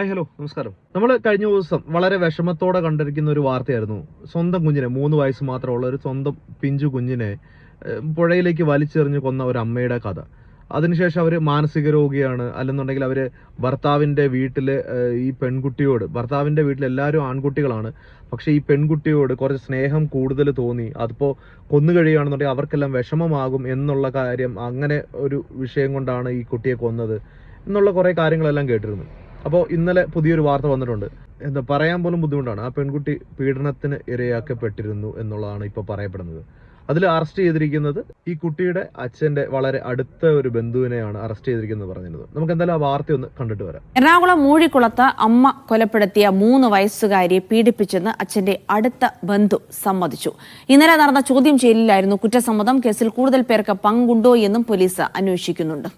Hi hello നമസ്കാരം. നമ്മൾ കഴിഞ്ഞ ദിവസം വളരെ വിഷമത്തോടെ കണ്ടിരിക്കുന്ന ഒരു വാർത്തയായിരുന്നു. സ്വന്തം കുഞ്ഞിനെ മൂന്ന് വയസ്സ് മാത്രമുള്ള ഒരു സ്വന്തം പിഞ്ചു കുഞ്ഞിനെ പുഴയിലേക്ക് വലിച്ചെറിഞ്ഞ് കൊന്ന ഒരു അമ്മയുടെ കഥ. അതിനുശേഷം അവർ മാനസിക രോഗിയാണ്. അല്ലെന്നുണ്ടെങ്കിൽ അവർ ഭർത്താവിന്റെ വീട്ടിൽ ഈ പെൺകുട്ടിയോട് ഭർത്താവിന്റെ വീട്ടിൽ എല്ലാവരും ആൺകുട്ടികളാണ്. പക്ഷേ ഈ പെൺകുട്ടിയോട് കുറച്ച് സ്നേഹം കൂടുതൽ തോന്നി. അതിപ്പോൾ കൊന്നു കഴിയുകയാണെന്നുണ്ടെങ്കിൽ അവർക്കെല്ലാം വിഷമമാകും എന്നുള്ള കാര്യം അങ്ങനെ ഒരു വിഷയം കൊണ്ടാണ് ഈ കുട്ടിയെ കൊന്നത് എന്നുള്ള കുറേ കാര്യങ്ങളെല്ലാം കേട്ടിരുന്നു. അപ്പോൾ ഇന്നലെ പുതിയൊരു വാർത്ത വന്നിട്ടുണ്ട്. എന്താ പറയാൻ പോലും ബുദ്ധിമുട്ടാണ്. ആ പെൺകുട്ടി പീഡനത്തിന് ഇരയാക്കപ്പെട്ടിരുന്നു എന്നുള്ളതാണ് ഇപ്പോൾ പറയപ്പെടുന്നത്. അതിൽ അറസ്റ്റ് ചെയ്തിരിക്കുന്നത് ഈ കുട്ടിയുടെ അച്ഛന്റെ വളരെ അടുത്ത ഒരു ബന്ധുവിനെയാണ് അറസ്റ്റ് ചെയ്തിരിക്കുന്നത് പറഞ്ഞിരുന്നത്. നമുക്ക് എന്തായാലും ആ വാർത്ത ഒന്ന് കണ്ടിട്ട് വരാം. എറണാകുളം മൂഴിക്കുളത്ത് അമ്മ കൊലപ്പെടുത്തിയ മൂന്ന് വയസ്സുകാരിയെ പീഡിപ്പിച്ചെന്ന് അച്ഛന്റെ അടുത്ത ബന്ധു സമ്മതിച്ചു. ഇന്നലെ നടന്ന ചോദ്യം ചെയ്യലിലായിരുന്നു കുറ്റസമ്മതം. കേസിൽ കൂടുതൽ പേർക്ക് പങ്കുണ്ടോ എന്നും പോലീസ് അന്വേഷിക്കുന്നുണ്ട്.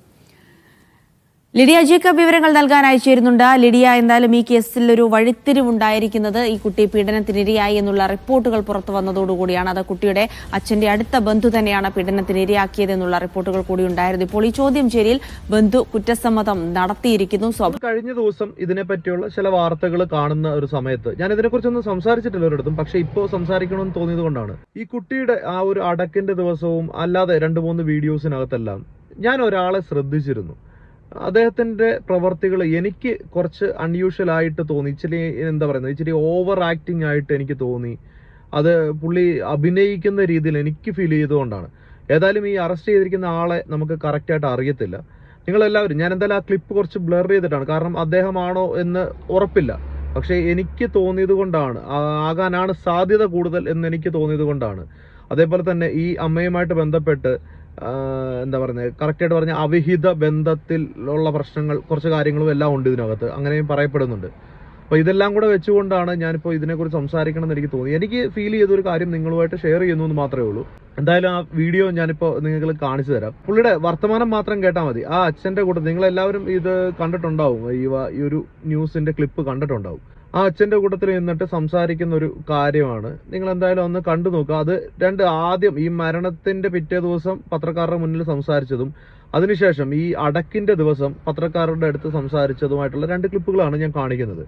ലിഡിയ ജേക്കബ് വിവരങ്ങൾ നൽകാൻ അയച്ചിരുന്നുണ്ട്. ലിഡിയ എന്തായാലും ഈ കേസിൽ ഒരു വഴിത്തിരിവുണ്ടായിരിക്കുന്നത് ഈ കുട്ടി പീഡനത്തിനിരയായി എന്നുള്ള റിപ്പോർട്ടുകൾ പുറത്തു വന്നതോടുകൂടിയാണ്. അത് കുട്ടിയുടെ അച്ഛന്റെ അടുത്ത ബന്ധു തന്നെയാണ് പീഡനത്തിനിരയാക്കിയത് എന്നുള്ള റിപ്പോർട്ടുകൾ കൂടി ഉണ്ടായിരുന്നു. ഇപ്പോൾ ഈ ചോദ്യം ചേരിയിൽ ബന്ധു കുറ്റസമ്മതം നടത്തിയിരിക്കുന്നു. കഴിഞ്ഞ ദിവസം ഇതിനെപ്പറ്റിയുള്ള ചില വാർത്തകൾ കാണുന്ന ഒരു സമയത്ത് ഞാൻ ഇതിനെക്കുറിച്ചൊന്നും സംസാരിച്ചിട്ടില്ല ഒരിടത്തും പക്ഷെ ഇപ്പോൾ സംസാരിക്കണമെന്ന് തോന്നിയത് കൊണ്ടാണ്. ഈ കുട്ടിയുടെ ആ ഒരു അടക്കിന്റെ ദിവസവും അല്ലാതെ രണ്ട് മൂന്ന് വീഡിയോസിനകത്തെല്ലാം ഞാൻ ഒരാളെ ശ്രദ്ധിച്ചിരുന്നു. അദ്ദേഹത്തിന്റെ പ്രവർത്തികൾ എനിക്ക് കുറച്ച് അൺയൂഷ്വൽ ആയിട്ട് തോന്നി. ഇച്ചിരി എന്താ പറയുന്നത്? ഇച്ചിരി ഓവർ ആക്ടിങ് ആയിട്ട് എനിക്ക് തോന്നി. അത് പുള്ളി അഭിനയിക്കുന്ന രീതിയിൽ എനിക്ക് ഫീൽ ചെയ്തുകൊണ്ടാണ്. ഏതായാലും ഈ അറസ്റ്റ് ചെയ്തിരിക്കുന്ന ആളെ നമുക്ക് കറക്റ്റായിട്ട് അറിയത്തില്ല. നിങ്ങളെല്ലാവരും ഞാൻ എന്തായാലും ആ ക്ലിപ്പ് കുറച്ച് ബ്ലർ ചെയ്തിട്ടാണ്. കാരണം അദ്ദേഹമാണോ എന്ന് ഉറപ്പില്ല. പക്ഷേ എനിക്ക് തോന്നിയത് കൊണ്ടാണ്. ആകാനാണ് സാധ്യത കൂടുതൽ എന്ന് എനിക്ക് തോന്നിയത് കൊണ്ടാണ്. അതേപോലെ തന്നെ ഈ അമ്മയുമായിട്ട് ബന്ധപ്പെട്ട് എന്താ പറയുന്നത് കറക്റ്റായിട്ട് പറഞ്ഞ അവിഹിത ബന്ധത്തിലുള്ള പ്രശ്നങ്ങൾ കുറച്ച് കാര്യങ്ങളും എല്ലാം ഉണ്ട് ഇതിനകത്ത്. അങ്ങനെയും പറയപ്പെടുന്നുണ്ട്. അപ്പോൾ ഇതെല്ലാം കൂടെ വെച്ചുകൊണ്ടാണ് ഞാനിപ്പോൾ ഇതിനെക്കുറിച്ച് സംസാരിക്കണം എന്ന് എനിക്ക് തോന്നി. എനിക്ക് ഫീൽ ചെയ്ത ഒരു കാര്യം നിങ്ങളുമായിട്ട് ഷെയർ ചെയ്യുന്നു എന്ന് മാത്രമേ ഉള്ളൂ. എന്തായാലും ആ വീഡിയോ ഞാനിപ്പോൾ നിങ്ങൾക്ക് കാണിച്ചു തരാം. പുള്ളിയുടെ വർത്തമാനം മാത്രം കേട്ടാൽ മതി. ആ അച്ഛന്റെ കൂട്ടത്തിൽ നിങ്ങളെല്ലാവരും ഇത് കണ്ടിട്ടുണ്ടാവും. ഈ ഒരു ന്യൂസിന്റെ ക്ലിപ്പ് കണ്ടിട്ടുണ്ടാവും. ആ അച്ഛന്റെ കൂട്ടത്തിൽ നിന്നിട്ട് സംസാരിക്കുന്ന ഒരു കാര്യമാണ്. നിങ്ങൾ എന്തായാലും ഒന്ന് കണ്ടു നോക്കുക. അത് രണ്ട് ആദ്യം ഈ മരണത്തിന്റെ പിറ്റേ ദിവസം പത്രക്കാരുടെ മുന്നിൽ സംസാരിച്ചതും അതിനുശേഷം ഈ അടക്കിന്റെ ദിവസം പത്രക്കാരുടെ അടുത്ത് സംസാരിച്ചതുമായിട്ടുള്ള രണ്ട് ക്ലിപ്പുകളാണ് ഞാൻ കാണിക്കുന്നത്.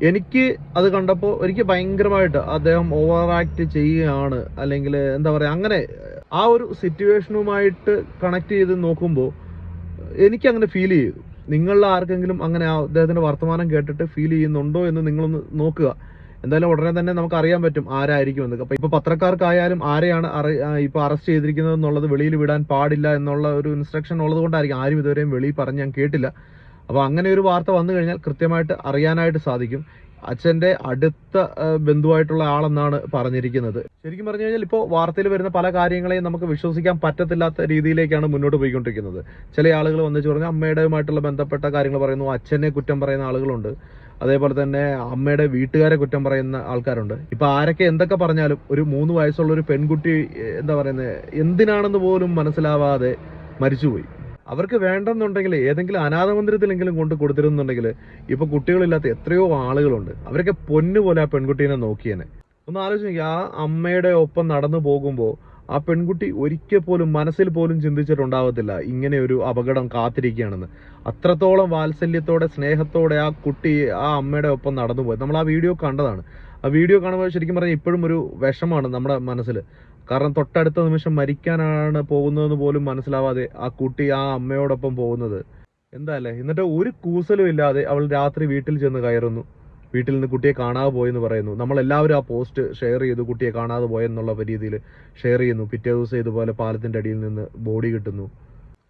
എനിക്ക് അത് കണ്ടപ്പോൾ എനിക്ക് ഭയങ്കരമായിട്ട് അദ്ദേഹം ഓവർ ആക്ട് ചെയ്യുകയാണ് അല്ലെങ്കിൽ എന്താ പറയുക അങ്ങനെ ആ ഒരു സിറ്റുവേഷനുമായിട്ട് കണക്ട് ചെയ്ത് നോക്കുമ്പോൾ എനിക്ക് അങ്ങനെ ഫീൽ ചെയ്തു. നിങ്ങളിൽ ആർക്കെങ്കിലും അങ്ങനെ ആ അദ്ദേഹത്തിന്റെ വർത്തമാനം കേട്ടിട്ട് ഫീൽ ചെയ്യുന്നുണ്ടോ എന്ന് നിങ്ങളൊന്ന് നോക്കുക. എന്തായാലും ഉടനെ തന്നെ നമുക്ക് അറിയാൻ പറ്റും ആരായിരിക്കും എന്ന്. അപ്പൊ ഇപ്പൊ പത്രക്കാർക്കായാലും ആരെയാണ് ഇപ്പൊ അറസ്റ്റ് ചെയ്തിരിക്കുന്നത് എന്നുള്ളത് വെളിയിൽ വിടാൻ പാടില്ല എന്നുള്ള ഒരു ഇൻസ്ട്രക്ഷൻ ഉള്ളത് കൊണ്ടായിരിക്കും ആരും ഇതുവരെയും വെളിയിൽ പറഞ്ഞ് ഞാൻ കേട്ടില്ല. അപ്പോൾ അങ്ങനെ ഒരു വാർത്ത വന്നു കഴിഞ്ഞാൽ കൃത്യമായിട്ട് അറിയാനായിട്ട് സാധിക്കും. അച്ഛന്റെ അടുത്ത ബന്ധുവായിട്ടുള്ള ആളെന്നാണ് പറഞ്ഞിരിക്കുന്നത്. ശരിക്കും പറഞ്ഞു കഴിഞ്ഞാൽ ഇപ്പോൾ വാർത്തയിൽ വരുന്ന പല കാര്യങ്ങളെയും നമുക്ക് വിശ്വസിക്കാൻ പറ്റത്തില്ലാത്ത രീതിയിലേക്കാണ് മുന്നോട്ട് പോയിക്കൊണ്ടിരിക്കുന്നത്. ചില ആളുകൾ വന്നിച്ച് പറഞ്ഞാൽ അമ്മയുടെയുമായിട്ടുള്ള ബന്ധപ്പെട്ട കാര്യങ്ങൾ പറയുന്നു അച്ഛനെ കുറ്റം പറയുന്ന ആളുകളുണ്ട്. അതേപോലെ തന്നെ അമ്മയുടെ വീട്ടുകാരെ കുറ്റം പറയുന്ന ആൾക്കാരുണ്ട്. ഇപ്പൊ ആരൊക്കെ എന്തൊക്കെ പറഞ്ഞാലും ഒരു മൂന്ന് വയസ്സുള്ള ഒരു പെൺകുട്ടി എന്താ പറയുന്നത് എന്തിനാണെന്ന് പോലും മനസ്സിലാവാതെ മരിച്ചുപോയി. അവർക്ക് വേണ്ടെന്നുണ്ടെങ്കിൽ ഏതെങ്കിലും അനാഥ മന്ദിരത്തിലെങ്കിലും കൊണ്ട് കൊടുത്തിരുന്നുണ്ടെങ്കിൽ ഇപ്പൊ കുട്ടികളില്ലാത്ത എത്രയോ ആളുകളുണ്ട്. അവരൊക്കെ പൊന്നു പോലെ ആ പെൺകുട്ടീനെ നോക്കിയേനെ. ഒന്ന് ആലോചിച്ച് ആ അമ്മയുടെ ഒപ്പം നടന്നു പോകുമ്പോൾ ആ പെൺകുട്ടി ഒരിക്കൽ പോലും മനസ്സിൽ പോലും ചിന്തിച്ചിട്ടുണ്ടാവത്തില്ല ഇങ്ങനെ ഒരു അപകടം കാത്തിരിക്കുകയാണെന്ന്. അത്രത്തോളം വാത്സല്യത്തോടെ സ്നേഹത്തോടെ ആ കുട്ടി ആ അമ്മയുടെ ഒപ്പം നടന്നു പോയത് നമ്മൾ ആ വീഡിയോ കണ്ടതാണ്. ആ വീഡിയോ കാണുമ്പോൾ ശരിക്കും പറഞ്ഞാൽ ഇപ്പോഴും ഒരു വിഷമാണ് നമ്മുടെ മനസ്സിൽ. കാരണം തൊട്ടടുത്ത നിമിഷം മരിക്കാനാണ് പോകുന്നതെന്ന് പോലും മനസ്സിലാവാതെ ആ കുട്ടി ആ അമ്മയോടൊപ്പം പോകുന്നത്. എന്താ അല്ലേ എന്നിട്ട് ഒരു കൂസലും ഇല്ലാതെ അവൾ രാത്രി വീട്ടിൽ ചെന്ന് കയറുന്നു. വീട്ടിൽ നിന്ന് കുട്ടിയെ കാണാതെ പോയെന്ന് പറയുന്നു. നമ്മളെല്ലാവരും ആ പോസ്റ്റ് ഷെയർ ചെയ്തു കുട്ടിയെ കാണാതെ പോയെന്നുള്ള രീതിയിൽ ഷെയർ ചെയ്യുന്നു. പിറ്റേ ദിവസം ഇതുപോലെ പാലത്തിന്റെ അടിയിൽ നിന്ന് ബോഡി കിട്ടുന്നു.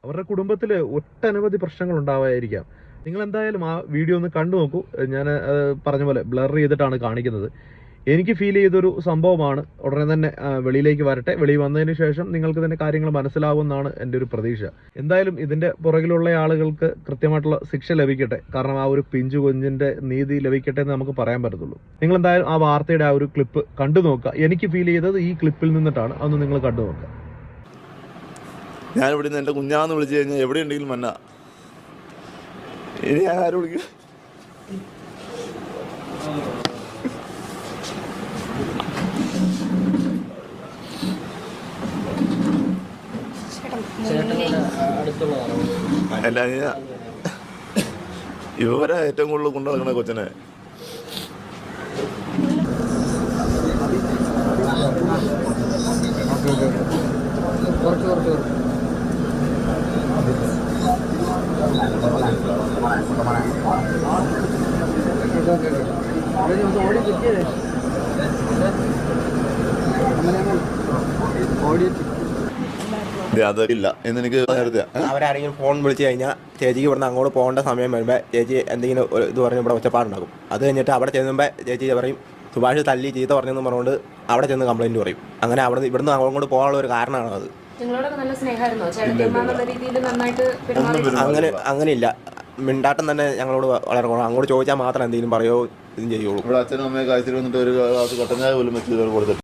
അവരുടെ കുടുംബത്തിൽ ഒട്ടനവധി പ്രശ്നങ്ങൾ ഉണ്ടാവായിരിക്കാം നിങ്ങൾ എന്തായാലും ആ വീഡിയോ ഒന്ന് കണ്ടു നോക്കൂ. ഞാൻ പറഞ്ഞ പോലെ ബ്ലർ ചെയ്തിട്ടാണ് കാണിക്കുന്നത്. എനിക്ക് ഫീൽ ചെയ്തൊരു സംഭവമാണ്. ഉടനെ തന്നെ വെളിയിലേക്ക് വരട്ടെ. വെളി വന്നതിന് ശേഷം നിങ്ങൾക്ക് തന്നെ കാര്യങ്ങൾ മനസ്സിലാവുമെന്നാണ് എന്റെ ഒരു പ്രതീക്ഷ. എന്തായാലും ഇതിന്റെ പുറകിലുള്ള ആളുകൾക്ക് കൃത്യമായിട്ടുള്ള ശിക്ഷ ലഭിക്കട്ടെ. കാരണം ആ ഒരു പിഞ്ചു കുഞ്ഞിന്റെ നീതി ലഭിക്കട്ടെ എന്ന് നമുക്ക് പറയാൻ പറ്റത്തുള്ളൂ. നിങ്ങൾ എന്തായാലും ആ വാർത്തയുടെ ആ ഒരു ക്ലിപ്പ് കണ്ടു നോക്കുക. എനിക്ക് ഫീൽ ചെയ്തത് ഈ ക്ലിപ്പിൽ നിന്നിട്ടാണ്. അതൊന്ന് നിങ്ങൾ കണ്ടു നോക്കുക. ഞാനിവിടെ നിന്ന് എന്റെ കുഞ്ഞാന്ന് വിളിച്ചു കഴിഞ്ഞാൽ എവിടെ ഉണ്ടെങ്കിലും മന്ന ഇനി ഞാൻ ആരും വിളിക്കും അല്ല ഇവരാ ഏറ്റവും കൂടുതൽ കൊണ്ടു നടക്കണ കൊച്ചനെ. ഇത് അതില്ല എന്നെനിക്ക് നേരത്തെ അവരാരെങ്കിലും ഫോൺ വിളിച്ചു കഴിഞ്ഞാൽ ചേച്ചിക്ക് ഇവിടുന്ന് അങ്ങോട്ട് പോകേണ്ട സമയം വരുമ്പോൾ ചേച്ചി എന്തെങ്കിലും ഒരു ഇത് പറഞ്ഞ് ഇവിടെ ഒച്ചപ്പാടുണ്ടാക്കും അത് കഴിഞ്ഞിട്ട് അവിടെ ചെന്നുമ്പോൾ ചേച്ചി പറയും സുഭാഷ് തല്ലി ചീത്ത പറഞ്ഞെന്ന് പറഞ്ഞുകൊണ്ട് അവിടെ ചെന്ന് കംപ്ലൈന്റ് പറയും. അങ്ങനെ അവിടെ ഇവിടുന്ന് അങ്ങോട്ട് പോകാനുള്ള ഒരു കാരണമാണ് അത്. അങ്ങനെ അങ്ങനെയില്ല. മിണ്ടാട്ടം തന്നെ ഞങ്ങളോട് വളരെ കുറവ്. അങ്ങോട്ട് ചോദിച്ചാൽ മാത്രം എന്തെങ്കിലും പറയോ ഇതും ചെയ്യുള്ളൂ. ഇവിടെ അച്ഛനും അമ്മയൊക്കെ അയച്ചിട്ട് വന്നിട്ട് ഒരു പോലും വെച്ച് കൊടുത്തിട്ട്